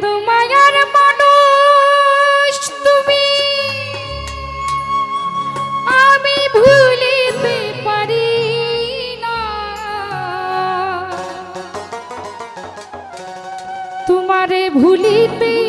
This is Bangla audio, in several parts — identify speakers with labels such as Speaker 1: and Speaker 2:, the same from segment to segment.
Speaker 1: তোমার তুমি। আমি ভুলিতে পারি না। তোমারে ভুলিতে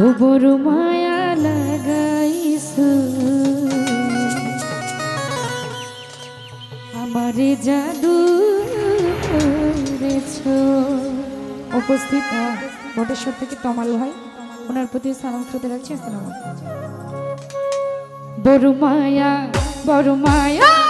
Speaker 1: ও মায়া লাগাইছো। আমারে জাদু করেছ। উপস্থিত বটেশ্বর থেকে তমাল ভাই ওনার প্রতি সালাম শ্রোতে রাখছি আসসালাম বড় মায়া বড় মায়া।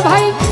Speaker 1: ভাই